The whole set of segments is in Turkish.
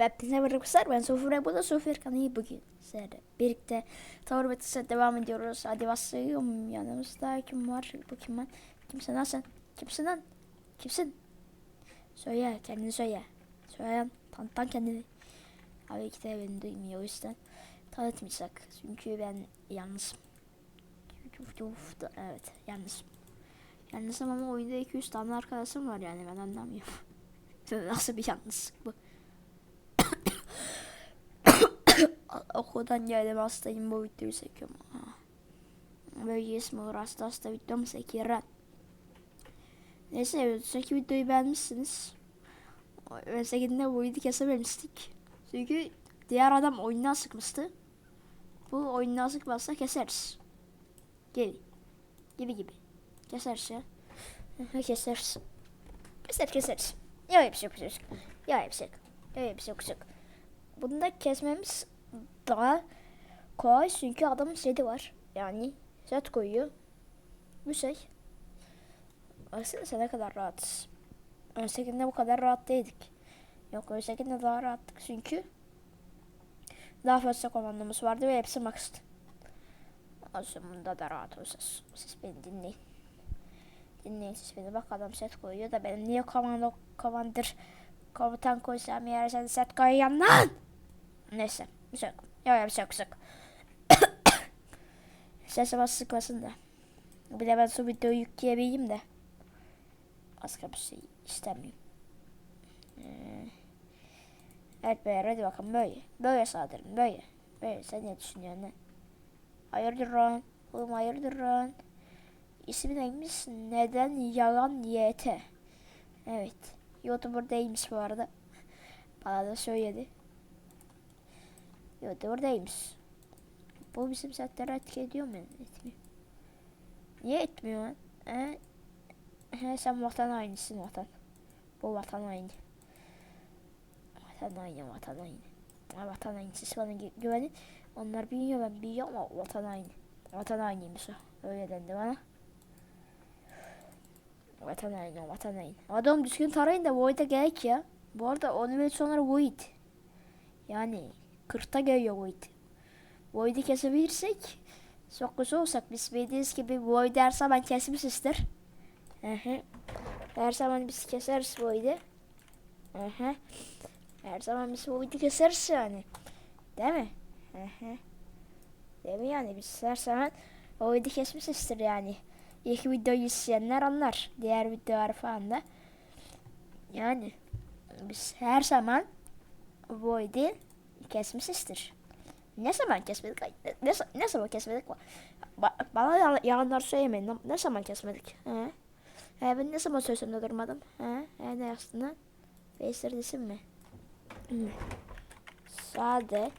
Ve hepinize merhaba arkadaşlar. Ben Sofra. Bu da Sofra kanalı bugün. Sizlerle birlikte Tower Battles'e devam ediyoruz. Hadi başlayalım. Yanımızda kim var? Kim lan? Kimsin lan sen? Kimsin lan? Kimsin? Söyle. Kendini söyle. Söyle lan. Tanıtan kendini. Abi iki de beni duymuyor o yüzden. Tanıtmayacak. Çünkü ben yalnızım. Evet yalnızım. Yalnızım ama oyunda 200 tane arkadaşım var yani ben anlamıyorum. Nasıl bir yalnızlık bu? Okuldan geldim hastayım bu videoyu çekiyorum. Böyle ismi olur hasta hasta videomu çekiyorum. Neyse önceki videoyu beğenmişsiniz. Öncekinde bu videoyu kesememiştik. Çünkü diğer adam oyundan sıkmıştı. Bu oyundan sıkmazsa keseriz. Gibi. Gibi gibi. Keseriz ya. keseriz. Keser keseriz. Ya şey yok. Ya şey yok. Ya şey yok. Bunu da kesmemiz daha kolay çünkü adamın seti var. Yani set koyuyor. Bu şey. Baksana ne kadar rahatız. Öncekinde bu kadar rahat değildik. Yok öncekinde daha rahattık çünkü daha fazla komandamız vardı ve hepsi max'tı. Aslında da rahat olacağız. Siz beni dinleyin. Dinleyin siz beni. Bak adam set koyuyor da benim niye komando komandır komutan koysam yer sen set koyuyorsun lan? Neyse. Bir şey yok. Bir şey yok. Sesi bas sıkmasın da. Bir de ben şu videoyu yükleyebileyim de. Başka bir şey istemiyorum. Ee, evet beyler hadi bakalım böyle. Böyle saldırın böyle. Böyle sen ne düşünüyorsun ne? Hayırdır lan? Oğlum hayırdır lan? İsmi neymiş? Neden yalan YT? Evet. YouTuber değilmiş bu arada. Bana da söyledi. YouTuber değilmiş. Bu bizim setleri etki ediyor mu? Etmiyor. Niye etmiyor lan? He? He sen vatan aynısın vatan. Bu vatan aynı. Vatan aynı vatan aynı. Vatan aynı. Siz bana gü- güvenin. Onlar biliyor ben biliyorum ama vatan aynı. Vatan aynıymış o. Öyle dendi bana. Vatan aynı vatan aynı. Adam düzgün tarayın da Void'e gerek ya. Bu arada 10 yıl sonra Void. Yani 40'ta geliyor Void. Void'i kesebilirsek çok olsak biz bildiğiniz gibi Void'i her zaman kesmişizdir. Hı. Her zaman biz keseriz Void'i. Hı. Her zaman biz Void'i keseriz yani. Değil mi? Hı. Değil mi yani biz her zaman Void'i kesmişizdir yani. İlk videoyu izleyenler anlar. Diğer videolar falan da. Yani biz her zaman Void'i kesmişizdir. Ne zaman kesmedik? Ne, ne, zaman kesmedik? Ba, bana yalan, yalanlar söylemeyin. Ne, zaman kesmedik? He? He, ben ne zaman sözümde durmadım? He? He, ne? Facer desin mi? Hı. Sade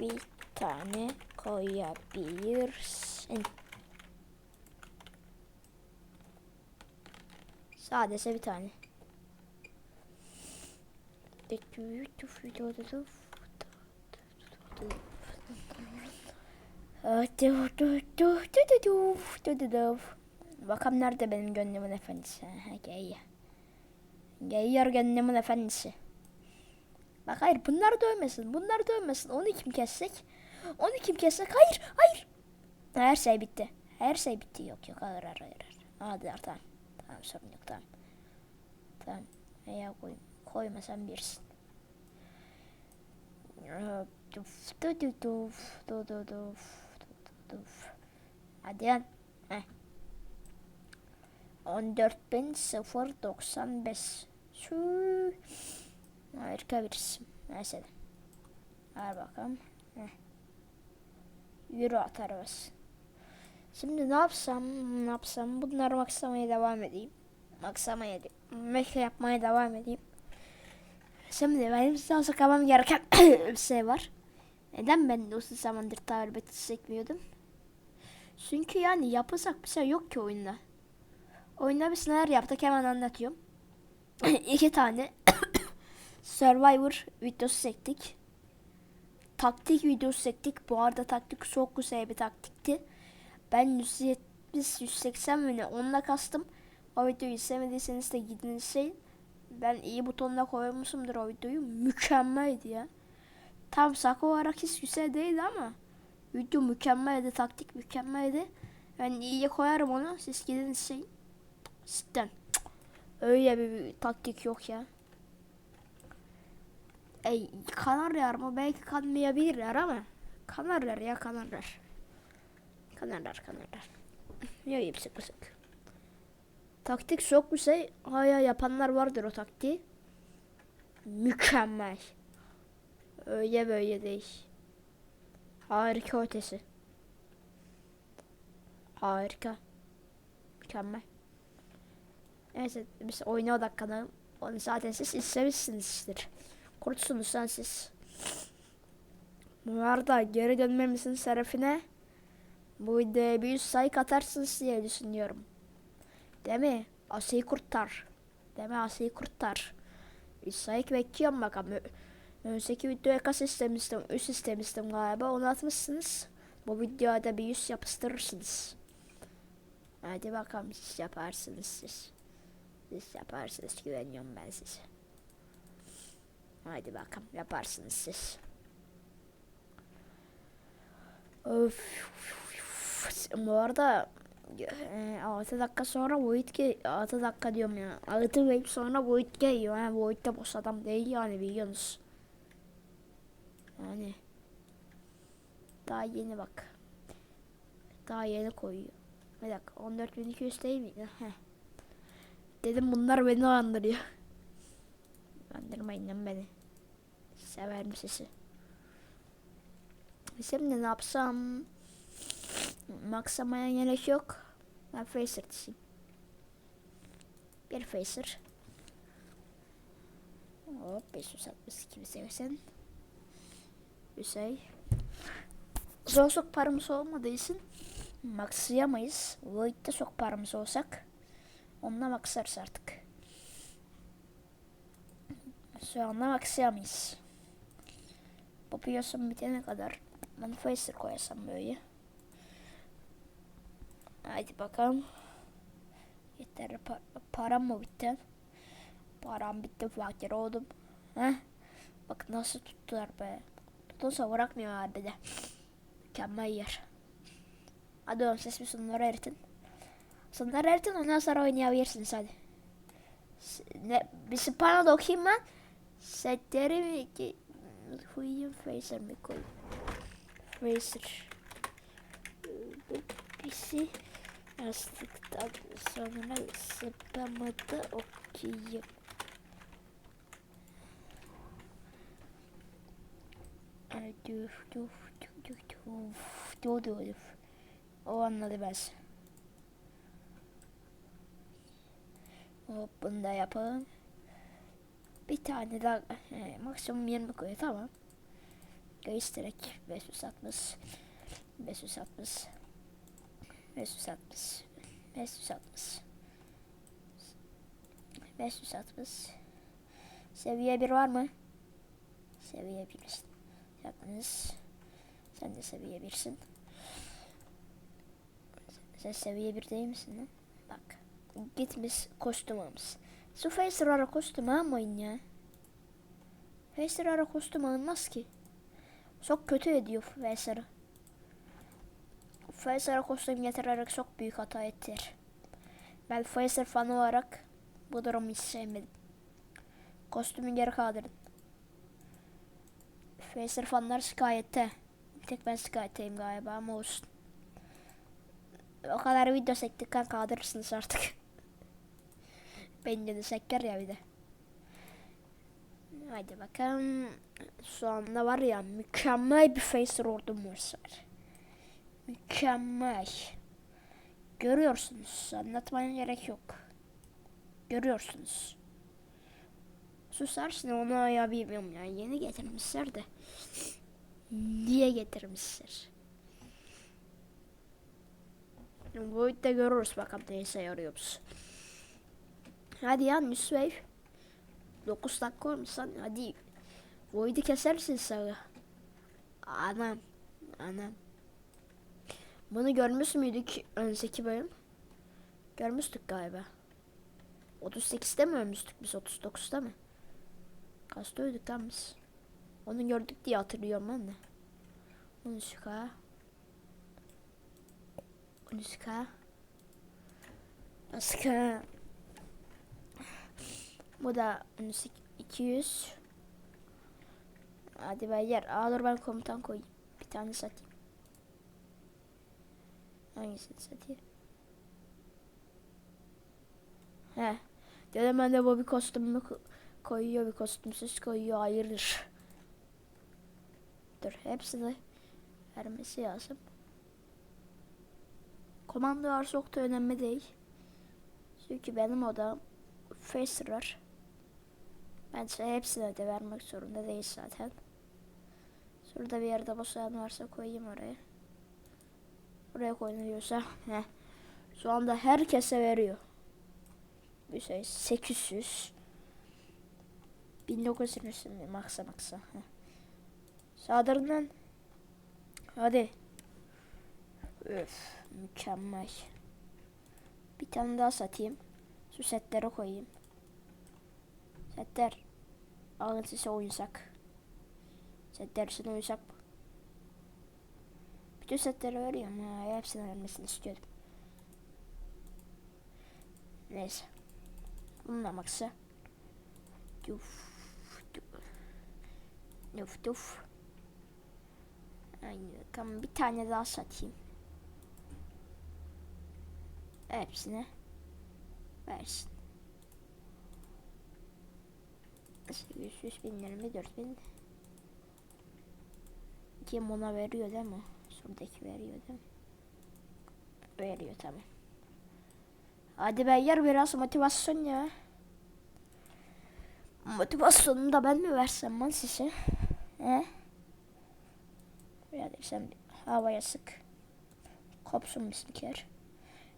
bir tane koyabilirsin. Sadece bir tane. Bakalım nerede benim gönlümün efendisi. Geliyor. Geliyor gönlümün efendisi. Bak hayır bunlar dövmesin. Bunlar dövmesin. Onu kim kessek? Onu kim kessek? Hayır hayır. Her şey bitti. Her şey bitti. Yok yok hayır hayır hayır. Hadi tamam. Tamam sorun yok tamam. Tamam. Veya koy, koyma sen birsin. Duf, du, du, duf, du, du, duf, du, du, duf. Hadi lan. Heh. 14.095 Şu Harika birisi. Neyse de. Ver bakalım. Heh. Euro atarız. Şimdi ne yapsam, ne yapsam? Bunları maksamaya devam edeyim. Maksamaya, mekle yapmaya devam edeyim. Şimdi benim size açıklamam gereken bir şey var. Neden ben uzun zamandır Battle çekmiyordum? Çünkü yani yapacak bir şey yok ki oyunda. Oyunda biz neler yaptık hemen anlatıyorum. İki tane Survivor videosu çektik. Taktik videosu çektik. Bu arada taktik çok güzel bir taktikti. Ben 170-180 mi ne onunla kastım. O videoyu izlemediyseniz de gidin izleyin. Ben iyi butonuna koymuşumdur o videoyu. Mükemmeldi ya. Tam sakı olarak hiç güzel değildi ama video mükemmeldi. Taktik mükemmeldi. Ben iyiye koyarım onu. Siz gidin şey. Cidden. Öyle bir, bir taktik yok ya. Ey kanarlar mı? Belki kanmayabilirler ama kanarlar ya kanarlar. Kanarlar kanarlar. Ya hepsi kısık. Taktik çok güzel. Hala yapanlar vardır o taktiği. Mükemmel. Öyle böyle değil. Harika ötesi. Harika. Mükemmel. Neyse biz oyuna odaklanalım. Onu zaten siz istemişsinizdir. Kurtsunuz lan siz. Bu arada geri dönmemizin şerefine bu videoya bir 100 like atarsınız diye düşünüyorum. Değil mi? Asya'yı kurtar. Değil mi? Asya'yı kurtar. 100 like bekliyorum bakalım. Önceki videoya kas istemiştim, üst istemiştim galiba. Onu atmışsınız. Bu videoya da bir 100 yapıştırırsınız. Hadi bakalım siz yaparsınız siz. Siz yaparsınız güveniyorum ben size. Hadi bakalım yaparsınız siz. Öf. Bu arada e, 6 dakika sonra Void ge 6 dakika diyorum ya. 6 wave sonra Void geliyor. Yani Void de boş adam değil yani biliyorsunuz. Yani daha yeni bak. Daha yeni koyuyor. Bir dakika 14.200 değil miydi? Heh. Dedim bunlar beni andırıyor. Andırmayın lan beni. Severim sizi. Şimdi ne yapsam? Maksamaya gerek yok. Ben Facer dizeyim. Bir Facer. Hop 562 bir. Güzel. Zor çok paramız olmadığı için maksayamayız. Void'de çok paramız olsak onunla maksarız artık. Şu anda maksayamayız. Bu bitene kadar Facer koyasam böyle. Haydi bakalım. Yeter pa- param mı bitti? Param bitti fakir oldum. Heh. Bak nasıl tuttular be. Tutunsa bırakmıyor harbide. Mükemmel yer. Hadi oğlum bir sunları eritin. Sunları eritin ondan sonra oynayabilirsiniz hadi. Ne, bir spana da okuyayım ben. Setleri mi ki? Koyayım Facer mi koyayım? Facer. Birisi yazdıktan sonra spamı da okuyayım. Ay, Duf duf duf duf duf duf duf duf. O anladı ben. Hop bunu da yapalım. Bir tane daha he, maksimum 20 koy tamam. Göstererek 560 560 560 560 560 Seviye 1 var mı? Seviye 1 Yapınız. Sen de seviye 1'sin. Sen seviye 1 değil misin lan? Bak. Gitmiş kostüm almış. Şu Facer ara kostüm almayın ya. Facer ara kostüm alınmaz ki. Çok kötü ediyor Facer'ı. Facer'a kostüm getirerek çok büyük hata ettiler. Ben Facer fanı olarak bu durumu hiç sevmedim. Kostümü geri kaldırın. Facer fanları şikayette. Bir tek ben şikayetteyim galiba ama olsun. O kadar video sektikten kaldırırsınız artık. Bence de seker ya bir de. Haydi bakalım. Şu anda var ya mükemmel bir Facer ordumuz var. Mükemmel. Görüyorsunuz. Anlatmaya gerek yok. Görüyorsunuz. Susarsın onu ayağı bilmiyorum ya. Yeni getirmişler de. Niye getirmişler? Bu de görürüz bakalım neyse yarıyoruz. Hadi ya Miss Wave. 9 dakika olmuş lan. Hadi. Void'i kesersin sana. Anam. Anam. Bunu görmüş müydük önceki bölüm? Görmüştük galiba. 38'de mi ölmüştük biz 39'da mı? Kaçta öldük lan biz? Onu gördük diye hatırlıyorum ben de. 13k 13k Aska Bu da 200 Hadi beyler. Aa dur ben komutan koyayım. Bir tane satayım. Hangisini satayım? He. Dedim ben de bir kostümümü ko- koyuyor bir kostümsüz koyuyor hayırdır. Dur hepsini vermesi lazım. Komando var çok da önemli değil. Çünkü benim odam Facerer. Ben size hepsine de vermek zorunda değil zaten. Şurada bir yerde boş alan varsa koyayım oraya. Oraya koyuluyorsa. Heh. Şu anda herkese veriyor. Bir şey 800 1900 şimdi maksa maksa. Heh. Sağdırından. Hadi. Öf mükemmel. Bir tane daha satayım. Şu setlere koyayım. Setler. Alın size oyuncak. Setler için oyuncak. Bütün setleri veriyorum ya. Hepsini vermesini istiyorum. Neyse. Bununla maksa. Duf. Duf. Duf. Aynı bakalım bir tane daha satayım. Hepsine versin. 800 bin 24 bin. Kim ona veriyor değil mi? Şuradaki veriyor değil mi? Veriyor tamam. Hadi beyler biraz motivasyon ya. Motivasyonunu da ben mi versem lan size? He? Ya sen havaya sık. Kopsun bir siker.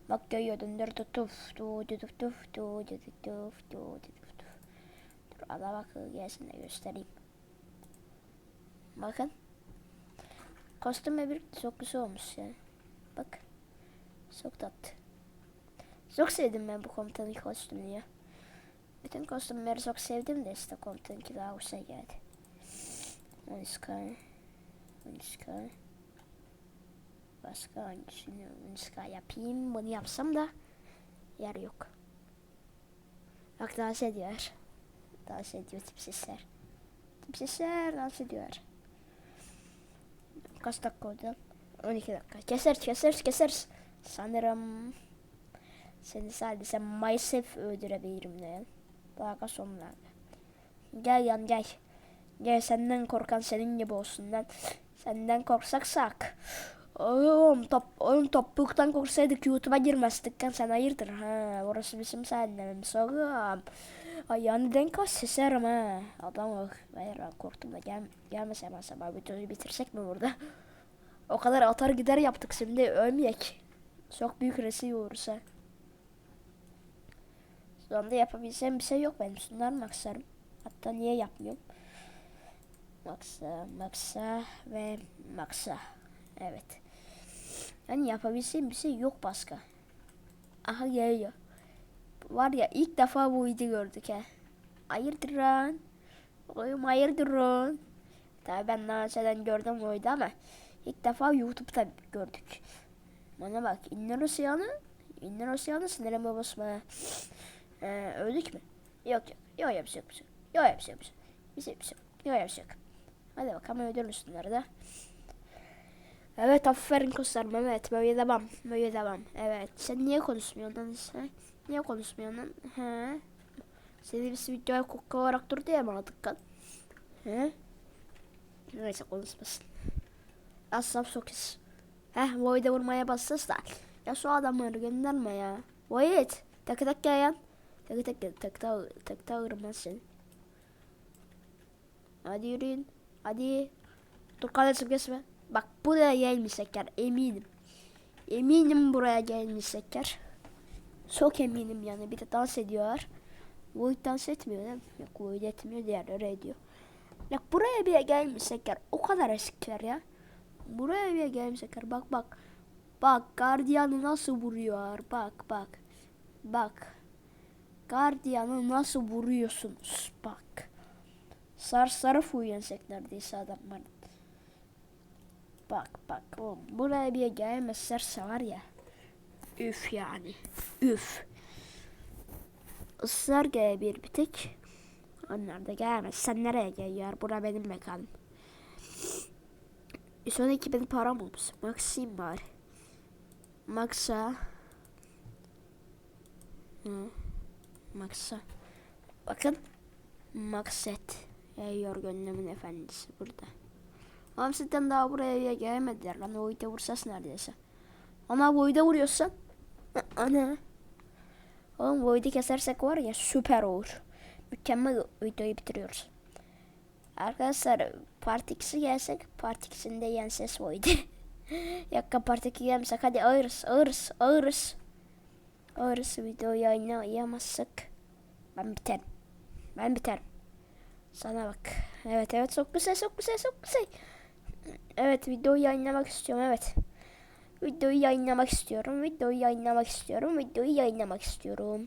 Bak görüyordun dur tuf tuf tu tu tuf tuf tu tu tu tuf tu tu tuf tuf. Dur ada bak gelsin de göstereyim. Bakın. Kostüm bir çok güzel olmuş yani. Bak. Çok tatlı. Çok sevdim ben bu komutanın kostümünü ya. Bütün kostümleri çok sevdim de işte komutanınki daha hoşuna geldi. Sky. Sky. Başka hangisini Sky yapayım. Bunu yapsam da yer yok. Bak dans ediyor. Dans ediyor tipsizler. Tipsizler dans ediyor. Kaç dakika oldu? 12 dakika. Keser keser keser. Sanırım seni sadece maalesef öldürebilirim de. Daha sonlarda. Gel yan gel. Gel senden korkan senin gibi olsun lan. Senden korksak sak. Oğlum, top, oğlum topluluktan korksaydık YouTube'a girmezdik lan sen hayırdır ha. Orası bizim sahnemimiz oğlum. Ayağını denk al seserim ha. Adam bak. Hayır korktum da gel, gelmese ben sabah videoyu bitirsek mi burada? O kadar atar gider yaptık şimdi ölmeyek. Çok büyük ha. Şu anda yapabileceğim bir şey yok benim. Şunları maksarım. Hatta niye yapmıyorum? Maksa, maksa ve maksa. Evet. Yani yapabileceğim bir şey yok başka. Aha geliyor. Var ya ilk defa bu videoyu gördük ha. Hayırdır lan? Oğlum hayırdır lan? Tabii ben daha önceden gördüm oydu ama ilk defa YouTube'da gördük. Bana bak İnler Osya'nı İnler Osya'nı sinirime basma. Ee, öldük mü? Yok yok. Yok yapacak bir şey. Yok yapacak bir şey. Bir şey şey. Yok yapacak. Hadi bakalım öldürürüz şunları da. Evet aferin kızlar Mehmet böyle devam böyle devam. Evet sen niye konuşmuyorsun lan sen? Niye konuşmuyorsun lan? He? Seni biz videoya koku olarak dur diye mi aldık lan he? Neyse konuşmasın. Asap sokuz heh Void'e vurmaya bassız da. Ya şu adamları gönderme ya. Void tak tak gel yan. Tak tak tak tak tak tak tak vurmaz seni. Hadi yürüyün hadi dur kardeşim kesme Bak buraya gelmişler eminim. Eminim buraya gelmişler. Çok eminim yani bir de dans ediyorlar. Void dans etmiyor değil mi? Yok Void etmiyor diğerleri ediyor. Bak buraya bir gelmişler o kadar eskiler ya. Buraya bir gelmişler bak bak. Bak gardiyanı nasıl vuruyor bak bak. Bak. Gardiyanı nasıl vuruyorsunuz bak. Sar sarı fuyansek neredeyse adamların. Bak bak oğlum buraya bir gelmezlerse var ya. Üf yani. Üf. Israr gel bir bir tek. Onlar da gelmez. Sen nereye geliyor? Bura benim mekanım. Son iki bin param olmuş. Maxim bari. Max'a. Max'a. Bakın. Maxet. Geliyor gönlümün efendisi burada. Oğlum sizden daha buraya gelmediler lan. O ite vursas neredeyse. Ama boyda vuruyorsan. Ana. Oğlum boyda kesersek var ya süper olur. Mükemmel videoyu bitiriyoruz. Arkadaşlar part 2'si gelsek part 2'sinde yen ses oydu. Yakka part 2 gelmesek hadi ağırız ağırız ağırız. Ağırız videoyu yayınlayamazsak ben biterim. Ben biterim. Sana bak. Evet evet çok güzel çok güzel çok güzel. Evet videoyu yayınlamak istiyorum evet. Videoyu yayınlamak istiyorum. Videoyu yayınlamak istiyorum. Videoyu yayınlamak istiyorum.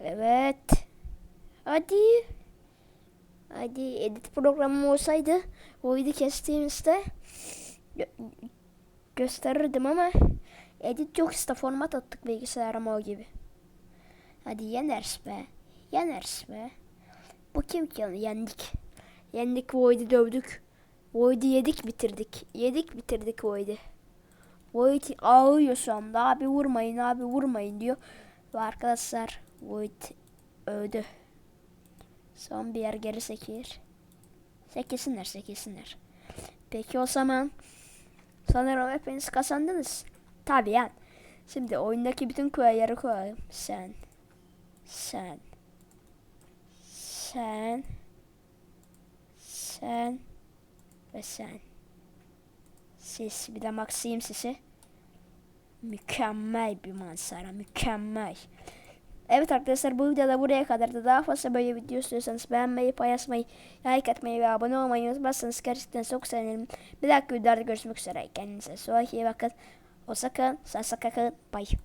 Evet. Hadi. Hadi edit programım olsaydı o video kestiğimizde gö- gösterirdim ama edit yok işte format attık bilgisayarıma o gibi. Hadi yeneriz be. Yeneriz be. Bu kim ki yani yendik. Yendik Void'i dövdük. Void'i yedik bitirdik. Yedik bitirdik Void'i. Void ağlıyor şu anda. Abi vurmayın abi vurmayın diyor. Ve arkadaşlar Void öldü. Son bir yer geri sekir. Sekilsinler sekilsinler. Peki o zaman sanırım hepiniz kazandınız. Tabii yani. Şimdi oyundaki bütün kuyayları koyalım. Sen. Sen. Sen. Sen. Ve sen. Siz bir de Maxim sesi. Mükemmel bir manzara. Mükemmel. Evet arkadaşlar bu videoda buraya kadar da daha fazla böyle video istiyorsanız beğenmeyi, paylaşmayı, like atmayı ve abone olmayı unutmazsanız gerçekten çok sevinirim. Bir dahaki videoda görüşmek üzere. Kendinize çok iyi bakın. Hoşçakalın. Sağlıcakla kalın. Bye.